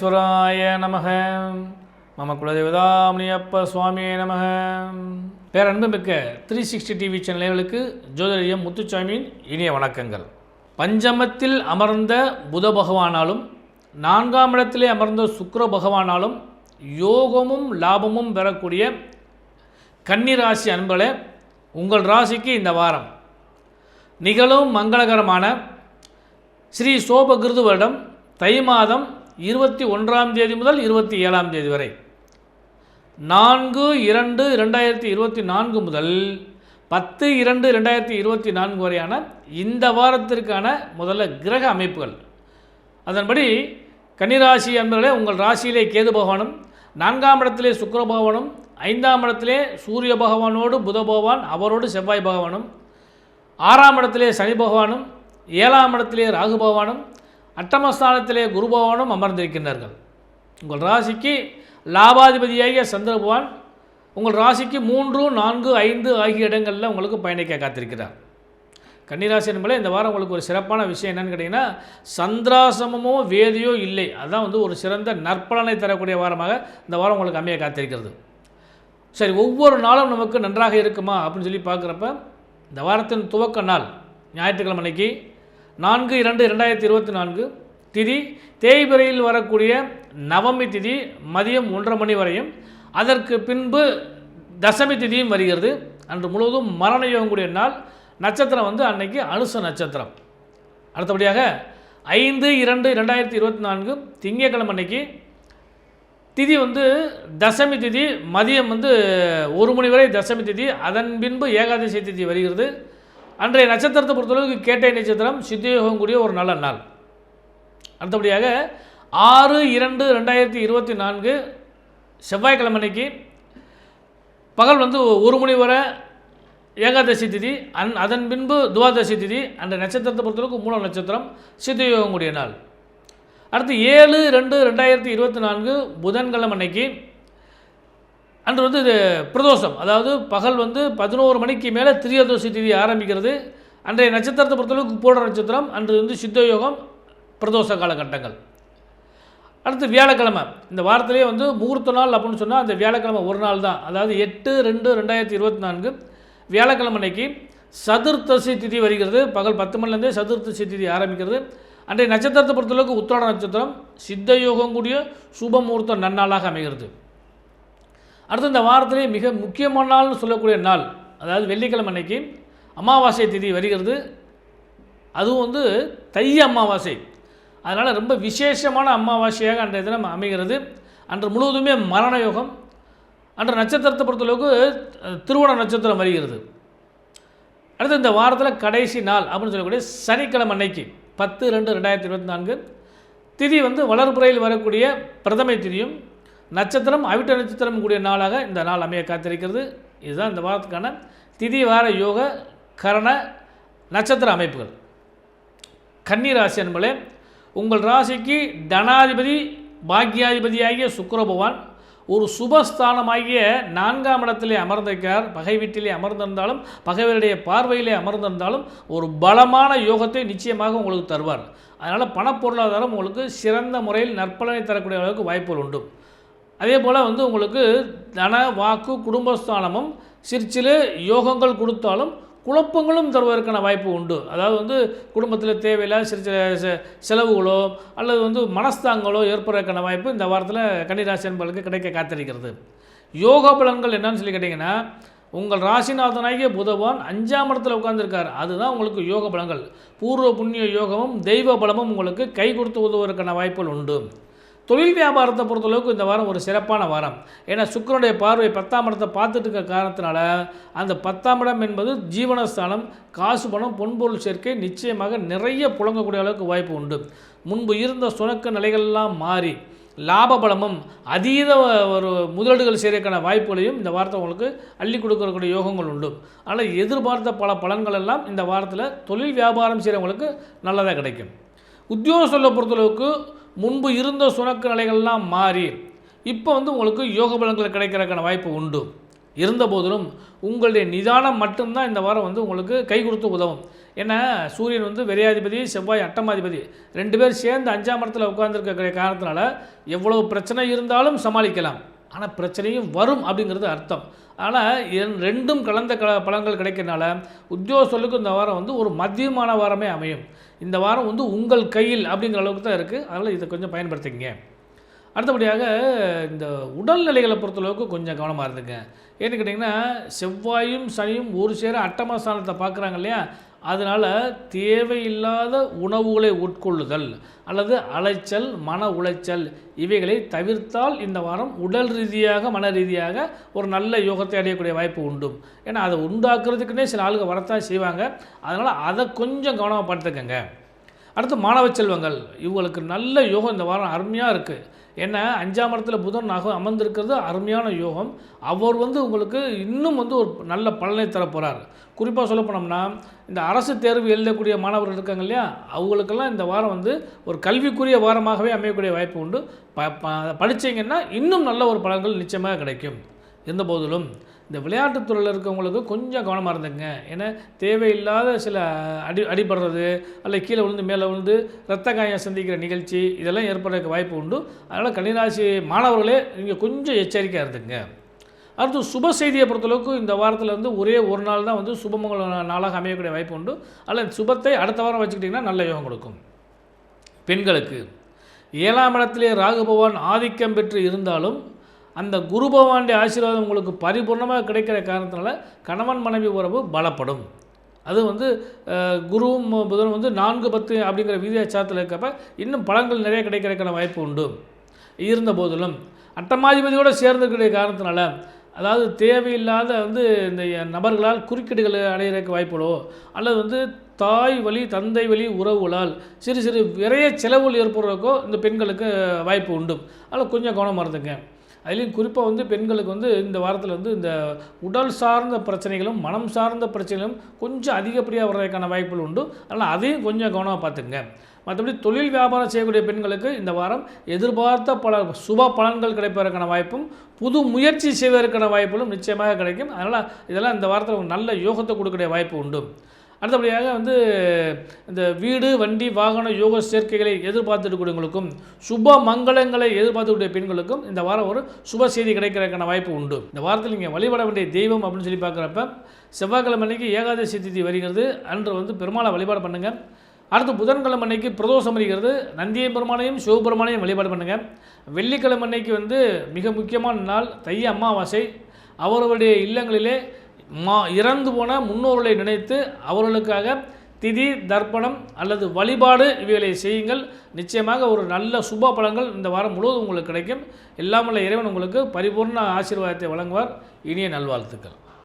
விக்னேஸ்வராய நமக. மம குலதேவதாமணியப்ப சுவாமியே நமக. பேரன்புமிக்க த்ரீ சிக்ஸ்டி டிவி சேனல்களுக்கு ஜோதிடம் முத்துச்சாமியின் இனிய வணக்கங்கள். பஞ்சமத்தில் அமர்ந்த புத பகவானாலும் நான்காம் இடத்திலே அமர்ந்த சுக்கர பகவானாலும் யோகமும் லாபமும் பெறக்கூடிய கன்னிராசி அன்பளே உங்கள் ராசிக்கு இந்த வாரம் நிகழும் மங்களகரமான ஸ்ரீ சோபகிருது வருடம் தை மாதம் இருபத்தி ஒன்றாம் தேதி முதல் இருபத்தி ஏழாம் தேதி வரை. நான்கு இரண்டு ரெண்டாயிரத்தி இருபத்தி நான்கு முதல் பத்து இரண்டு ரெண்டாயிரத்தி இருபத்தி நான்கு வரையான இந்த வாரத்திற்கான முதல்ல கிரக அமைப்புகள். அதன்படி கன்னிராசி என்பவர்களே உங்கள் ராசியிலே கேது பகவானும் நான்காம் இடத்திலே சுக்கர பகவானும் ஐந்தாம் இடத்திலே சூரிய பகவானோடு புத பகவான் அவரோடு செவ்வாய் பகவானும் ஆறாம் இடத்திலே சனி பகவானும் ஏழாம் இடத்திலே ராகு பகவானும் அட்டமஸ்தானத்திலே குரு பகவானும் அமர்ந்திருக்கின்றார்கள். உங்கள் ராசிக்கு லாபாதிபதியாகிய சந்திர பகவான் உங்கள் ராசிக்கு மூன்று நான்கு ஐந்து ஆகிய இடங்களில் உங்களுக்கு பயணிக்க காத்திருக்கிறார். கன்னிராசி என்பதே இந்த வாரம் உங்களுக்கு ஒரு சிறப்பான விஷயம் என்னென்னு கேட்டிங்கன்னா சந்திராசமமோ வேதியோ இல்லை. அதுதான் வந்து ஒரு சிறந்த நற்பலனை தரக்கூடிய வாரமாக இந்த வாரம் உங்களுக்கு அமைய காத்திருக்கிறது. சரி ஒவ்வொரு நாளும் நமக்கு நன்றாக இருக்குமா அப்படின்னு சொல்லி பார்க்குறப்ப இந்த வாரத்தின் துவக்க நாள் ஞாயிற்றுக்கிழமை அன்னைக்கு நான்கு இரண்டு ரெண்டாயிரத்தி இருபத்தி நான்கு திதி தேய்பிரையில் வரக்கூடிய நவமி திதி மதியம் ஒன்றரை மணி வரையும். அதற்கு பின்பு தசமி திதியும் வருகிறது. அன்று முழுவதும் மரண யோகம் கூடிய நாள். நட்சத்திரம் வந்து அன்னைக்கு அனுச நட்சத்திரம். அடுத்தபடியாக ஐந்து இரண்டு ரெண்டாயிரத்தி இருபத்தி நான்கு திங்கட்கிழமை அன்னைக்கு திதி வந்து தசமி திதி மதியம் வந்து ஒரு மணி வரை தசமி திதி. அதன் பின்பு ஏகாதசி திதி வருகிறது. அன்றைய நட்சத்திரத்தை பொறுத்தளவுக்கு கேட்டை நட்சத்திரம் சித்தயோகம் கூடிய ஒரு நல்ல நாள். அடுத்தபடியாக ஆறு இரண்டு ரெண்டாயிரத்தி இருபத்தி நான்கு செவ்வாய்க்கிழமை அன்னைக்கு பகல் வந்து ஒரு மணி வரை ஏகாதசி திதி அன் அதன் பின்பு துவாதசி திதி அந்த நட்சத்திரத்தை பொறுத்தளவுக்கு மூலம் நட்சத்திரம் சித்தயோகம் கூடிய நாள். அடுத்து ஏழு ரெண்டு ரெண்டாயிரத்தி இருபத்தி நான்கு புதன்கிழமை அன்னைக்கு அன்று வந்து இது பிரதோஷம். அதாவது பகல் வந்து பதினோரு மணிக்கு மேலே திரியதோசி திதி ஆரம்பிக்கிறது. அன்றைய நட்சத்திரத்தை பொறுத்தளவுக்கு பூட நட்சத்திரம் அன்று வந்து சித்தயோகம் பிரதோஷ காலகட்டங்கள். அடுத்து வியாழக்கிழமை. இந்த வாரத்திலே வந்து முகூர்த்த நாள் அப்படின்னு சொன்னால் அந்த வியாழக்கிழமை ஒரு நாள் தான். அதாவது எட்டு ரெண்டு ரெண்டாயிரத்தி இருபத்தி நான்கு. வியாழக்கிழமை அன்னைக்கு சதுர்த்தசி திதி வருகிறது. பகல் பத்து மணிலேருந்தே சதுர்த்தசி திதி ஆரம்பிக்கிறது. அன்றைய நட்சத்திரத்தை பொறுத்தளவுக்கு உத்திராட நட்சத்திரம் சித்த யோகம் கூடிய சுபமுகூர்த்த நன்னாளாக அமைகிறது. அடுத்து இந்த வாரத்திலே மிக முக்கியமான நாள்னு சொல்லக்கூடிய நாள் அதாவது வெள்ளிக்கிழமை அன்னைக்கு அமாவாசை திதி வருகிறது. அதுவும் வந்து தை அமாவாசை. அதனால் ரொம்ப விசேஷமான அமாவாசையாக அன்றைய தினம் அமைகிறது. அன்று முழுவதுமே மரண யோகம். அன்று நட்சத்திரத்தை பொறுத்தளவுக்கு அஹ், திருவோண நட்சத்திரம் வருகிறது. அடுத்து இந்த வாரத்தில் கடைசி நாள் அப்படின்னு சொல்லக்கூடிய சனிக்கிழமை அன்னைக்கு பத்து ரெண்டு ரெண்டாயிரத்தி இருபத்தி நான்கு திதி வந்து வளர்புறையில் வரக்கூடிய பிரதமை திதியும் நட்சத்திரம் அவிட்ட நட்சத்திரம் கூடிய நாளாக இந்த நாள் அமைய காத்திருக்கிறது. இதுதான் இந்த வாரத்துக்கான திதி வார யோக கரண நட்சத்திர அமைப்புகள். கன்னி ராசி என்பதே உங்கள் ராசிக்கு தனாதிபதி பாக்யாதிபதியாகிய சுக்கர பகவான் ஒரு சுபஸ்தானமாகிய நான்காம் இடத்திலே அமர்ந்திருக்கிறார். பகை வீட்டிலே அமர்ந்திருந்தாலும் பகைவருடைய பார்வையிலே அமர்ந்திருந்தாலும் ஒரு பலமான யோகத்தை நிச்சயமாக உங்களுக்கு தருவார். அதனால் பணப்பொருளாதாரம் உங்களுக்கு சிறந்த முறையில் நற்பலனை தரக்கூடிய அளவுக்கு வாய்ப்புகள் உண்டு. அதே போல் வந்து உங்களுக்கு தன வாக்கு குடும்பஸ்தானமும் சிற்சில யோகங்கள் கொடுத்தாலும் குழப்பங்களும் தருவதற்கான வாய்ப்பு உண்டு. அதாவது வந்து குடும்பத்தில் தேவையில்லாத சிறு சில செ- செலவுகளோ அல்லது வந்து மனஸ்தாங்களோ ஏற்படுறதுக்கான வாய்ப்பு இந்த வாரத்தில் கன்னிராசி என்பவர்களுக்கு கிடைக்க காத்திருக்கிறது. யோக பலன்கள் என்னன்னு சொல்லி கேட்டிங்கன்னா உங்கள் ராசிநாதனாகிய புதவான் அஞ்சாம் இடத்துல உட்காந்துருக்கார் அதுதான் உங்களுக்கு யோக பலங்கள் பூர்வ புண்ணிய யோகமும் தெய்வ பலமும் உங்களுக்கு கை கொடுத்து உதவுவதற்கான வாய்ப்புகள் உண்டு. தொழில் வியாபாரத்தை பொறுத்தளவுக்கு இந்த வாரம் ஒரு சிறப்பான வாரம். ஏன்னா சுக்கரனுடைய பார்வை பத்தாம் இடத்தை பார்த்துட்டு இருக்க காரணத்தினால அந்த பத்தாம் இடம் என்பது ஜீவனஸ்தானம் காசு பணம் பொன்பொருள் சேர்க்கை நிச்சயமாக நிறைய புழங்கக்கூடிய அளவுக்கு வாய்ப்பு உண்டு. முன்பு இருந்த சுணக்க நிலைகள்லாம் மாறி லாப பலமும் அதீத ஒரு முதலீடுகள் செய்யறதுக்கான வாய்ப்புகளையும் இந்த வாரத்தை உங்களுக்கு அள்ளி கொடுக்கக்கூடிய யோகங்கள் உண்டு. ஆனால் எதிர்பார்த்த பல பலன்கள் எல்லாம் இந்த வாரத்தில் தொழில் வியாபாரம் செய்கிறவங்களுக்கு நல்லதாக கிடைக்கும். உத்தியோகத்தில் பொறுத்தளவுக்கு முன்பு இருந்த சுணக்க நிலைகள்லாம் மாறி இப்போ வந்து உங்களுக்கு யோக பலன்கள் கிடைக்கிறதுக்கான வாய்ப்பு உண்டு. இருந்த போதிலும் உங்களுடைய நிதானம் மட்டும்தான் இந்த வாரம் வந்து உங்களுக்கு கை கொடுத்து உதவும். ஏன்னா சூரியன் வந்து விரையாதிபதி செவ்வாய் அட்டமாதிபதி ரெண்டு பேர் சேர்ந்து அஞ்சாம் இடத்துல உட்கார்ந்துருக்க காரணத்தினால எவ்வளவு பிரச்சனை இருந்தாலும் சமாளிக்கலாம். ஆனால் பிரச்சனையும் வரும் அப்படிங்கிறது அர்த்தம். ஆனால் ரெண்டும் கலந்த க பலன்கள் கிடைக்கிறனால உத்தியோகஸ்தலுக்கு இந்த வாரம் வந்து ஒரு மதியமான வாரமே அமையும். இந்த வாரம் வந்து உங்கள் கையில் அப்படிங்கிற அளவுக்கு தான் இருக்குது அதனால் இதை கொஞ்சம் பயன்படுத்திக்கங்க. அடுத்தபடியாக இந்த உடல்நிலைகளை பொறுத்தளவுக்கு கொஞ்சம் கவனமாக இருந்துங்க ஏன்னு கேட்டிங்கன்னா செவ்வாயும் சனியும் ஒரு சேர அட்டமஸ்தானத்தை பார்க்குறாங்க இல்லையா? அதனால் தேவையில்லாத உணவுகளை உட்கொள்ளுதல் அல்லது அலைச்சல் மன உளைச்சல் இவைகளை தவிர்த்தால் இந்த வாரம் உடல் ரீதியாக மன ரீதியாக ஒரு நல்ல யோகத்தை அடையக்கூடிய வாய்ப்பு உண்டு. ஏன்னா அதை உண்டாக்குறதுக்குன்னே சில ஆளுங்க வரத்தான் செய்வாங்க. அதனால் அதை கொஞ்சம் கவனமாக பார்த்துக்கங்க. அடுத்து மாணவ செல்வங்கள். இவங்களுக்கு நல்ல யோகம் இந்த வாரம் அருமையாக இருக்குது ஏன்னா அஞ்சாம் இடத்துல புதன் நகம் அமர்ந்திருக்கிறது அருமையான யோகம். அவர் வந்து உங்களுக்கு இன்னும் வந்து ஒரு நல்ல பலனை தரப்போகிறார் குறிப்பாக சொல்ல போனோம்னா இந்த அரசு தேர்வு எழுதக்கூடிய மாணவர்கள் இருக்காங்க இல்லையா? அவங்களுக்கெல்லாம் இந்த வாரம் வந்து ஒரு கல்விக்குரிய வாரமாகவே அமையக்கூடிய வாய்ப்பு உண்டு. ப ப- இன்னும் நல்ல ஒரு பலன்கள் நிச்சயமாக கிடைக்கும். இருந்த போதிலும் இந்த விளையாட்டுத் துறையில் இருக்கவங்களுக்கு கொஞ்சம் கவனமாக இருந்துங்க ஏன்னா தேவையில்லாத சில அடி அடிபடுறது அல்ல கீழே விழுந்து மேலே விழுந்து ரத்த காயம் சந்திக்கிற நிகழ்ச்சி இதெல்லாம் ஏற்படுறதுக்கு வாய்ப்பு உண்டு. அதனால் கன்னிராசி மாணவர்களே நீங்கள் கொஞ்சம் எச்சரிக்கையாக இருந்துங்க அடுத்து சுப செய்தியை பொறுத்தளவுக்கு இந்த வாரத்தில் வந்து ஒரே ஒரு நாள் தான் வந்து சுபமங்கல நாளாக அமையக்கூடிய வாய்ப்பு உண்டு. அல்ல சுபத்தை அடுத்த வாரம் வச்சுக்கிட்டிங்கன்னா நல்ல யோகம் கொடுக்கும். பெண்களுக்கு ஏழாம் இடத்திலே ராகுபவான் ஆதிக்கம் பெற்று இருந்தாலும் அந்த குரு பகவானுடைய ஆசீர்வாதம் உங்களுக்கு பரிபூர்ணமாக கிடைக்கிற காரணத்தினால கணவன் மனைவி உறவு பலப்படும். அது வந்து குருவும் புதனும் வந்து நான்கு பத்து அப்படிங்கிற விதியாச்சாரத்தில் இருக்கப்ப இன்னும் பழங்கள் நிறைய கிடைக்கிறதுக்கான வாய்ப்பு உண்டு. இருந்த போதிலும் அட்டமாதிபதியோடு சேர்ந்துக்கூடிய காரணத்தினால அதாவது தேவையில்லாத வந்து இந்த நபர்களால் குறுக்கீடுகள் அடையிறதுக்கு வாய்ப்புகளோ அல்லது வந்து தாய் வழி தந்தை வழி உறவுகளால் சிறு சிறு விரைய செலவுகள் ஏற்படுறதுக்கோ இந்த பெண்களுக்கு வாய்ப்பு உண்டு. அதில் கொஞ்சம் கவனமாக இருந்துங்க. அதுலேயும் குறிப்பாக வந்து பெண்களுக்கு வந்து இந்த வாரத்தில் வந்து இந்த உடல் சார்ந்த பிரச்சனைகளும் மனம் சார்ந்த பிரச்சனைகளும் கொஞ்சம் அதிகப்படியாக வர்றதுக்கான வாய்ப்புகள் உண்டு. அதனால் அதையும் கொஞ்சம் கவனமாக பார்த்துங்க மற்றபடி தொழில் வியாபாரம் செய்யக்கூடிய பெண்களுக்கு இந்த வாரம் எதிர்பார்த்த பல சுப பலன்கள் கிடைப்பதற்கான வாய்ப்பும் புது முயற்சி செய்வதற்கான வாய்ப்புகளும் நிச்சயமாக கிடைக்கும். அதனால் இதெல்லாம் இந்த வாரத்தில் ஒரு நல்ல யோகத்தை கொடுக்கக்கூடிய வாய்ப்பு உண்டு. அடுத்தபடியாக வந்து இந்த வீடு வண்டி வாகன யோக சேர்க்கைகளை எதிர்பார்த்துக்கூடியவங்களுக்கும் சுப மங்களங்களை எதிர்பார்த்துக்கூடிய பெண்களுக்கும் இந்த வாரம் ஒரு சுப செய்தி கிடைக்கிறதுக்கான வாய்ப்பு உண்டு. இந்த வாரத்தில் நீங்கள் வழிபட வேண்டிய தெய்வம் அப்படின்னு சொல்லி பார்க்குறப்ப செவ்வாய்க்கிழமை அன்னைக்கு ஏகாதசி திதி வருகிறது. அன்று வந்து பெருமாளை வழிபாடு பண்ணுங்கள் அடுத்து புதன்கிழமை அன்னைக்கு பிரதோஷம் வருகிறது. நந்திய பெருமானையும் சிவபெருமானையும் வழிபாடு பண்ணுங்கள் வெள்ளிக்கிழமை அன்னைக்கு வந்து மிக முக்கியமான நாள் தைய அமாவாசை. அவர்களுடைய இல்லங்களிலே மா இறந்து போன முன்னோர்களை நினைத்து அவர்களுக்காக திதி தர்ப்பணம் அல்லது வழிபாடு இவைகளை செய்யுங்கள். நிச்சயமாக ஒரு நல்ல சுப பலன்கள் இந்த வாரம் முழுவதும் உங்களுக்கு கிடைக்கும். எல்லாமல்ல இறைவன் உங்களுக்கு பரிபூர்ண ஆசீர்வாதத்தை வழங்குவார். இனிய நல்வாழ்த்துக்கள்.